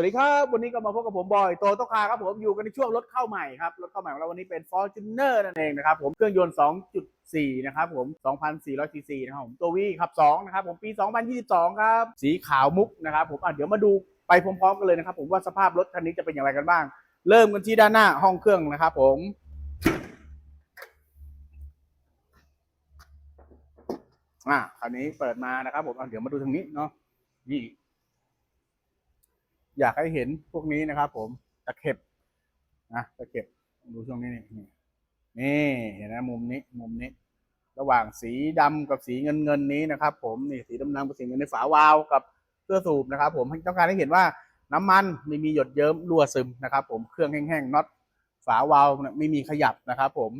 วัสดีครับ วันนี้ก็มาพบกับผมบอยโตโตคาครับผมอยู่กันในช่วงรถเข้าใหม่ครับ รถเข้าใหม่ของเราวันนี้เป็น Fortuner นั่นเองนะครับผมเครื่องยนต์ 2.4 นะครับผม 2,400 ซีซีนะครับผมตัววีขับ 2 นะครับผมปี 2022 ครับ สีขาวมุกนะครับผมอะเดี๋ยวมาดูไปพร้อมๆกันเลยนะครับผมว่าสภาพรถคันนี้จะเป็นอย่างไรกันบ้าง เริ่มกันที่ด้านหน้าห้องเครื่องนะครับผมอะคราวนี้เปิดมานะครับผมอะเดี๋ยวมาดูทางนี้เนาะนี่ อยากให้เห็นพวกนี้นะครับผมตะเข็บนะตะเข็บดูช่วงนี้นี่นี่นี่เห็นไหมมุมนี้มุมนี้ ระหว่างสีดำกับสีเงินเงินนี้นะครับ ผมนี่สีดำๆกับสีเงินในฝาวาล์วกับเสื้อสูบนะครับ ผมต้องการให้เห็นว่าน้ำมันไม่มีหยดเยิ้มรั่วซึมนะครับ ผมเครื่องแห้งๆน็อตฝาวาล์วไม่มีขยับนะครับ ผม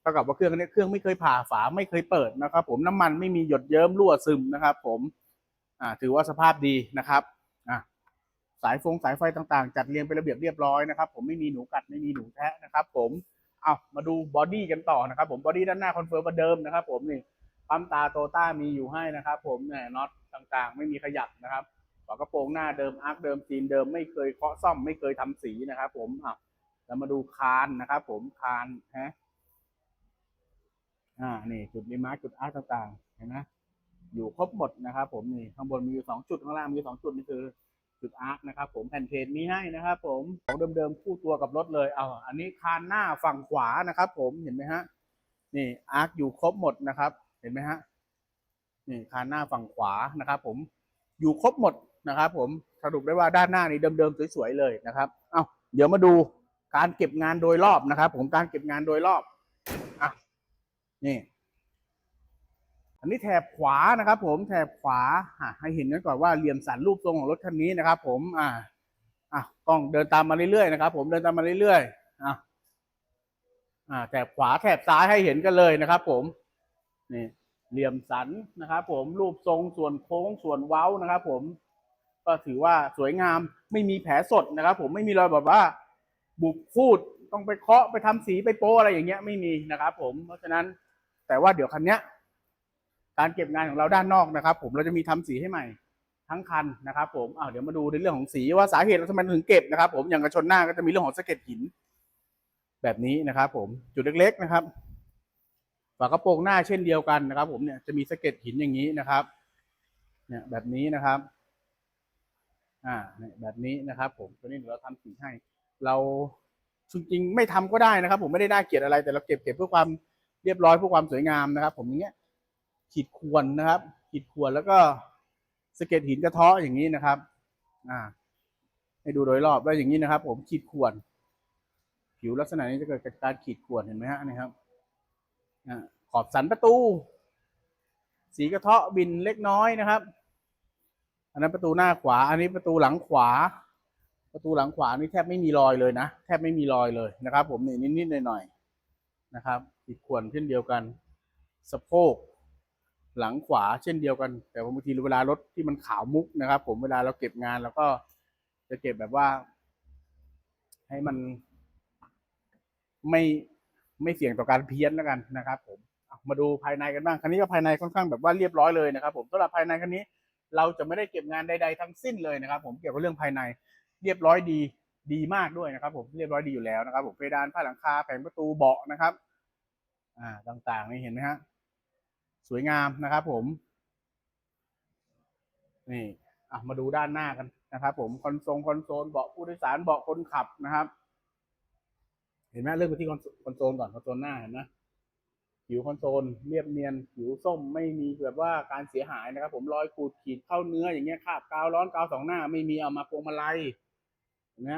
เท่ากับว่าเครื่องนี้เครื่องไม่เคยผ่าฝาไม่เคยเปิดนะครับ ผมน้ำมันไม่มีหยดเยิ้มรั่วซึมนะครับ ผมอ่าถือว่าสภาพดีนะครับ สายฟงสายไฟต่างๆ จัดเรียงเป็นระเบียบเรียบร้อยนะครับ ผมไม่มีหนูกัดไม่มีหนูแทะนะครับ ผมเอามาดูบอดี้กันต่อนะครับ ผมบอดี้ด้านหน้าคอนเฟิร์มเหมือนเดิมนะครับ ผมนี่ปั๊มตาโตต้ามีอยู่ให้นะครับ ผมเนี่ยน็อตต่างๆ ไม่มีขยับนะครับฝากระโปรงหน้าเดิมอาร์คเดิมซีนเดิมไม่เคยเคาะซ่อมไม่เคยทำสีนะครับ ผมอะเรามาดูคานนะครับ ผมคานฮะอ่านี่จุดรีมาร์จุดอาร์คต่างๆเห็นไหมอยู่ครบหมดนะครับ ผมนี่ข้างบนมีอยู่สองจุดข้างล่างมีอยู่สองจุดนี่คือ จุดอาร์คนะครับผมแผ่นเพจมีให้นะครับผมของเดิมๆคู่ตัวกับรถเลยเอาอันนี้คานหน้าฝั่งขวานะครับ ผมเห็นไหมฮะนี่อาร์คอยู่ครบหมดนะครับ เห็นไหมฮะนี่คานหน้าฝั่งขวานะครับ ผมอยู่ครบหมดนะครับ ผมสรุปได้ว่าด้านหน้านี่เดิมๆสวยๆเลยนะครับเอาเดี๋ยวมาดูการเก็บงานโดยรอบนะครับ ผมการเก็บงานโดยรอบอะนี่ อันนี้แถบขวานะครับ ผมแถบขวาให้เห็นกันก่อนว่าเหลี่ยมสันรูปทรงของรถคันนี้นะครับ ผมอ่าอะกล้องเดินตามมาเรื่อยๆนะครับ ผมเดินตามมาเรื่อยๆอะอ่าแถบขวาแถบซ้ายให้เห็นกันเลยนะครับ ผมนี่เหลี่ยมสันนะครับ ผมรูปทรงส่วนโค้งส่วนเว้านะครับ ผมก็ถือว่าสวยงามไม่มีแผลสดนะครับ ผมไม่มีรอยแบบว่า บุบพูดต้องไปเคาะไปทำสีไปโป้อะไรอย่างเงี้ยไม่มีนะครับ ผมเพราะฉะนั้นแต่ว่าเดี๋ยวคันเนี้ย การเก็บงานของเราด้านนอกนะครับ ผมเราจะมีทำสีให้ใหม่ทั้งคันนะครับ ผมอ้าวเดี๋ยวมาดูในเรื่องของสีว่าสาเหตุเราทำไมถึงเก็บนะครับ ผมอย่างกระชนหน้าก็จะมีเรื่องของสะเก็ดหิน แบบนี้นะครับ ผมจุดเล็ก ๆนะครับฝากระโปรงหน้าเช่นเดียวกันนะครับ ผมเนี่ยจะมีสะเก็ดหินอย่างนี้นะครับ เนี่ยแบบนี้นะครับ อ่าเนี่ยแบบนี้นะครับ ผมตัวนี้เดี๋ยวเราทำสีให้ เราจริงๆไม่ทำก็ได้นะครับ ผมไม่ได้น่าเกลียดอะไรแต่เราเก็บเก็บเพื่อความเรียบร้อยเพื่อความสวยงามนะครับ ผมอย่างเงี้ย ขีดข่วนนะครับ ขีดข่วนแล้วก็สเก็ดหินกระเทาะอย่างนี้นะครับ อ่า ให้ดูโดยรอบแล้วอย่างนี้นะครับ ผมขีดข่วนผิวลักษณะนี้จะเกิดจากการขีดข่วนเห็นไหมฮะนี่ครับอขอบสันประตู สีกระเทาะบินเล็กน้อยนะครับ อันนั้นประตูหน้าขวา อันนี้ประตูหลังขวา ประตูหลังขวานี่แทบไม่มีรอยเลยนะแทบไม่มีรอยเลยนะครับ ผมนี่นิดๆหน่อยๆนะครับขีดข่วนเช่นเดียวกัน สะโพก หลังขวาเช่นเดียวกัน แต่บางทีเวลารถที่มันขาวมุกนะครับ ผมเวลาเราเก็บงานเราก็จะเก็บแบบว่า ให้มันไม่ไม่เสี่ยงต่อการเพี้ยนแล้วกันนะครับ ผมมาดูภายในกันบ้างคันนี้ก็ภายในค่อนข้างแบบว่าเรียบร้อยเลยนะครับ ผมสำหรับภายในคันนี้ เราจะไม่ได้เก็บงานใด ๆ ทั้งสิ้นเลยนะครับ ผมเกี่ยวกับเรื่องภายใน เรียบร้อยดีดีมากด้วยนะครับ ผมเรียบร้อยดีอยู่แล้วนะครับ ผมเพดานผ้าหลังคาแผงประตูเบาะนะครับ อ่าต่างๆนี่เห็นไหมฮะ สวยงามนะครับ ผมนี่อะมาดูด้านหน้ากันนะครับ ผมคอนโซลคอนโซลเบาะผู้โดยสารเบาะคนขับนะครับ เห็นไหมเริ่มไปที่คอนโซลก่อนคอนโซลหน้าเห็นไหมผิวคอนโซลเรียบเนียนผิวส้มไม่มีแบบว่าการเสียหายนะครับ ผมรอยขูดขีดเข้าเนื้ออย่างเงี้ยคราบกาวร้อนกาวสองหน้า ไม่มีเอามาพวงมาลัยเห็นไหม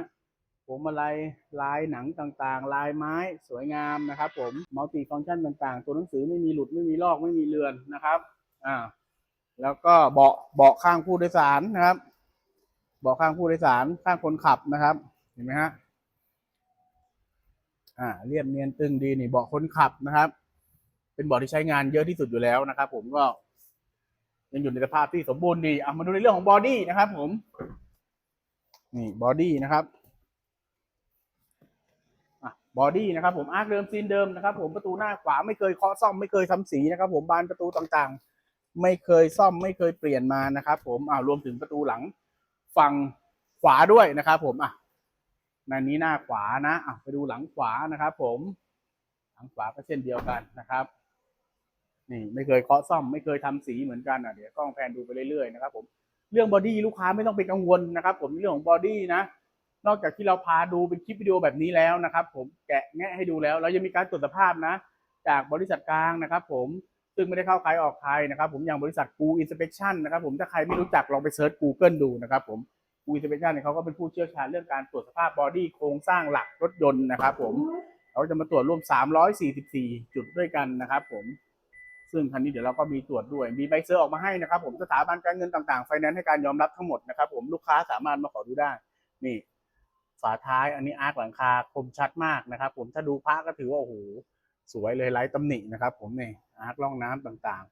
พวงมาลัยลายหนังต่างๆ ลายไม้สวยงามนะครับ ผมมัลติฟังก์ชันต่างๆ ตัวหนังสือไม่มีหลุดไม่มีลอกไม่มีเลือนนะครับอ่าแล้วก็เบาะเบาะข้างผู้โดยสารนะครับ เบาะข้างผู้โดยสารข้างคนขับนะครับ เห็นไหมฮะอ่าเรียบเนียนตึงดีนี่เบาะคนขับนะครับ เป็นเบาะที่ใช้งานเยอะที่สุดอยู่แล้วนะครับ ผมก็ยังอยู่ในสภาพที่สมบูรณ์ดีอะมาดูในเรื่องของบอดี้นะครับ ผม นี่บอดี้นะครับ บอดี้นะครับผมอาร์คเดิมซีนเดิมนะครับผมประตูหน้าขวาไม่เคยเคาะซ่อมไม่เคยทำสีนะครับผมบานประตูต่างๆ ไม่เคยซ่อมไม่เคยเปลี่ยนมานะครับผมอ่ารวมถึงประตูหลังฝั่งขวาด้วยนะครับผมอะในนี้หน้าขวานะอะไปดูหลังขวานะครับผมหลังขวาก็เช่นเดียวกันนะครับนี่ไม่เคยเคาะซ่อมไม่เคยทำสีเหมือนกันอะเดี๋ยวกล้องแพนดูไปเรื่อยๆนะครับผมเรื่องบอดี้ลูกค้าไม่ต้องเป็นกังวลนะครับ ผมเรื่องของบอดี้นะ นอกจากที่เราพาดูเป็นคลิปวิดีโอแบบนี้แล้วนะครับ ผมแกะแงะให้ดูแล้ว เรายังมีการตรวจสภาพนะ จากบริษัทกลางนะครับ ผมซึ่งไม่ได้เข้าใครออกใครนะครับ ผมอย่างบริษัทกูอินสเป t ชั่นนะครับ ผมถ้าใครไม่รู้จักลองไปเซิร์ช Google ดูนะครับ ผมกูอินสเป t ชั่นเนี่ยเขาก็เป็นผู้เชี่ยวชาญเรื่องการตรวจสภาพบอดี้โครงสร้างหลักรถยนต์นะครับ ผมเขาจะมาตรวจร่วม 344 จุดด้วยกันนะครับ ผมซึ่งคันนี้เดี๋ยวเราก็มีตรวจด้วยมีใบเซอร์ออกมาให้นะครับ ผมสถาบันการเงินต่างๆไฟแนนซ์ให้การยอมรับทั้งหมดนะครับ ผมลูกค้าสามารถมาขอดูได้นี่ ฝาท้ายอันนี้อาร์คหลังคาคมชัดมากนะครับ ผมถ้าดูพระก็ถือว่าโอ้โหสวยเลยไร้ตำหนินะครับ ผมนี่อาร์คร่องน้ำต่าง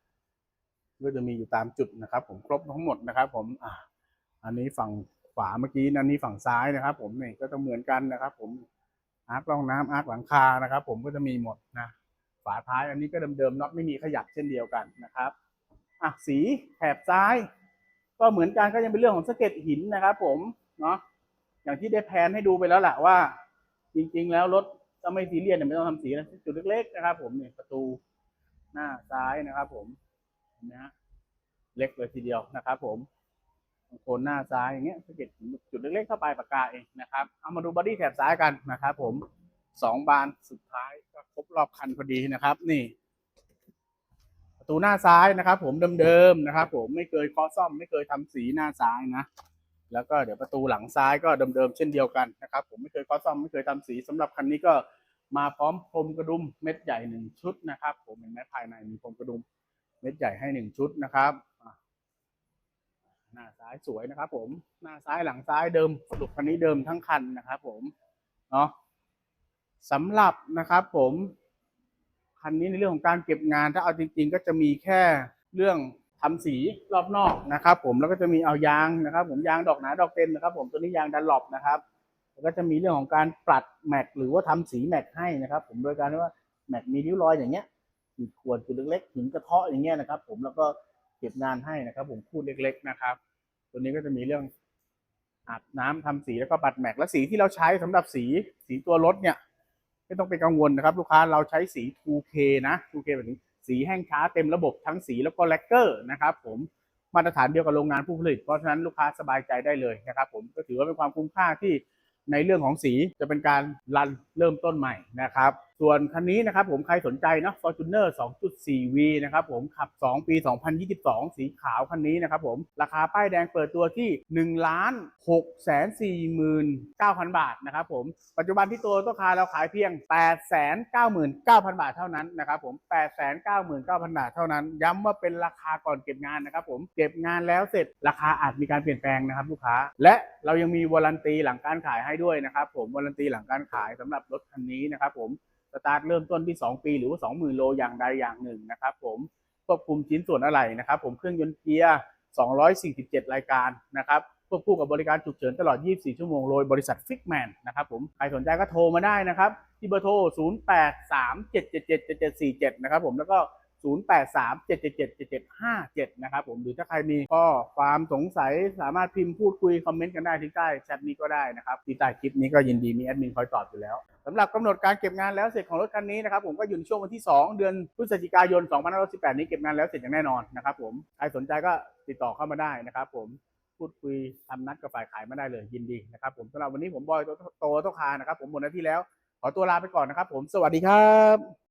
ๆ ก็จะมีอยู่ตามจุดนะครับ ผมครบทั้งหมดนะครับ ผมอะอันนี้ฝั่งขวาเมื่อกี้นั่นนี่ฝั่งซ้ายนะครับ ผมนี่ก็จะเหมือนกันนะครับ ผมอาร์คร่องน้ำอาร์คหลังคานะครับ ผมก็จะมีหมดนะฝาท้ายอันนี้ก็เดิมๆน็อตไม่มีขยับเช่นเดียวกันนะครับอะสีแถบซ้าย ก็เหมือนกันก็ยังเป็นเรื่องของสะเก็ดหินนะครับ ผมเนาะ อย่างที่ได้แพนให้ดูไปแล้วแหละว่า จริง ๆ แล้วรถก็ไม่ซีเรียสเนี่ยไม่ต้องทำสีนะจุดเล็กๆนะครับผมเนี่ยประตูหน้าซ้ายนะครับ ผมนไหมฮะเล็กเลยทีเดียวนะครับ ผมโคนหน้าซ้ายอย่างเงี้ยสะเก็ดหินจุดเล็กๆเข้าไปปากกาเองนะครับเอามาดูบอดี้แถบซ้ายกันนะครับผมสองบานสุดท้ายก็ครบรอบคันพอดีนะครับ นี่ ประตูหน้าซ้ายนะครับ ผมเดิมๆนะครับ ผมไม่เคยเคาะซ่อมไม่เคยทำสีหน้าซ้ายนะ แล้วก็เดี๋ยวประตูหลังซ้ายก็เดิมๆเช่นเดียวกันนะครับ ผมไม่เคยคาะซ่อมไม่เคยทำสีสำหรับคันนี้ก็มาพร้อมพรมกระดุมเม็ดใหญ่หนึ่งชุดนะครับ ผมเห็นไหมภายในมีพรมกระดุมเม็ดใหญ่ให้หนึ่งชุดนะครับหน้าซ้ายสวยนะครับ ผมหน้าซ้ายหลังซ้ายเดิมสรุปคันนี้เดิมทั้งคันนะครับ ผมเนาะสำหรับนะครับ ผมคันนี้ในเรื่องของการเก็บงานถ้าเอาจริง ๆ ก็จะมีแค่เรื่อง ทำสีรอบนอกนะครับ ผมแล้วก็จะมีเอายางนะครับ ผมยางดอกหนาดอกเต็มนะครับ ผมตัวนี้ยางดันหลบนะครับแล้วก็จะมีเรื่องของการปลัดแม็กหรือว่าทำสีแม็กให้นะครับ ผมโดยการที่ว่าแม็กมีริ้วรอยอย่างเงี้ยขีดข่วนจุดเล็กๆหินกระเทาะอย่างเงี้ยนะครับ ผมแล้วก็เก็บงานให้นะครับ ผมคูดเล็ก ๆนะครับ ตัวนี้ก็จะมีเรื่องอาบน้ำทำสีแล้วก็ปัดแม็กและสีที่เราใช้สำหรับสีสีตัวรถเนี่ยไม่ต้องไปกังวลนะครับ ลูกค้าเราใช้สี 2K นะ 2K แบบนี้ สีแห้งช้าเต็มระบบทั้งสีแล้วก็แลกเกอร์นะครับผมมาตรฐานเดียวกับโรงงานผู้ผลิต เพราะฉะนั้นลูกค้าสบายใจได้เลยนะครับผมก็ถือว่าเป็นความคุ้มค่าที่ในเรื่องของสีจะเป็นการรันเริ่มต้นใหม่นะครับส่วนคันนี้นะครับผมใครสนใจนะ Fortuner 2.4V นะครับผมขับ 2 ปี 2022 สีขาวคันนี้นะครับผมราคาป้ายแดงเปิดตัวที่1ล้าน6 4 9 0 0 0 บาทนะครับผมปัจจุบันที่ตัวตัวคาเราขายเพียง 8 9 9 0 0 0 บาทเท่านั้นนะครับผม 8 9 9 0 0 0 บาทเท่านั้น ย้ำว่าเป็นราคาก่อนเก็บงานนะครับผมเก็บงานแล้วเสร็จราคาอาจมีการเปลี่ยนแปลงนะครับลูกค้า และเรายังมีวารันตีหลังการขายให้ด้วยนะครับผมวารันตีหลังการขายสำหรับรถคันนี้นะครับผม สตาร์ทเริ่มต้นที่ 2 ปีหรือว่า20,000 โลอย่างใดอย่างหนึ่งนะครับผมควบคุมชิ้นส่วนอะไรนะครับ ผมเครื่องยนต์เกียร์ 247 รายการนะครับควบคู่กับบริการฉุกเฉินตลอด 24 ชั่วโมงโดยบริษัทฟิกแมนนะครับผมใครสนใจก็โทรมาได้นะครับ ที่เบอร์โทร 0837777747 นะครับผมแล้วก็ 0837777757 นะครับผมหรือถ้าใครมีข้อความสงสัยสามารถพิมพ์พูดคุยคอมเมนต์กันได้ที่ใต้แชทนี้ก็ได้นะครับที่ใต้คลิปนี้ก็ยินดีมีแอดมินคอยตอบอยู่แล้วสำหรับกำหนดการเก็บงานแล้วเสร็จของรถคันนี้นะครับผมก็อยู่ในช่วงวันที่ 2 เดือนพฤศจิกายน2518 นี้เก็บงานแล้วเสร็จอย่างแน่นอนนะครับผมใครสนใจก็ติดต่อเข้ามาได้นะครับผมพูดคุยทำนัดกับฝ่ายขายมาได้เลยยินดีนะครับผมสำหรับวันนี้ผมบอยโตโตโตคานะครับผมหมดหน้าที่แล้วขอตัวลาไปก่อนนะครับผมสวัสดีครับ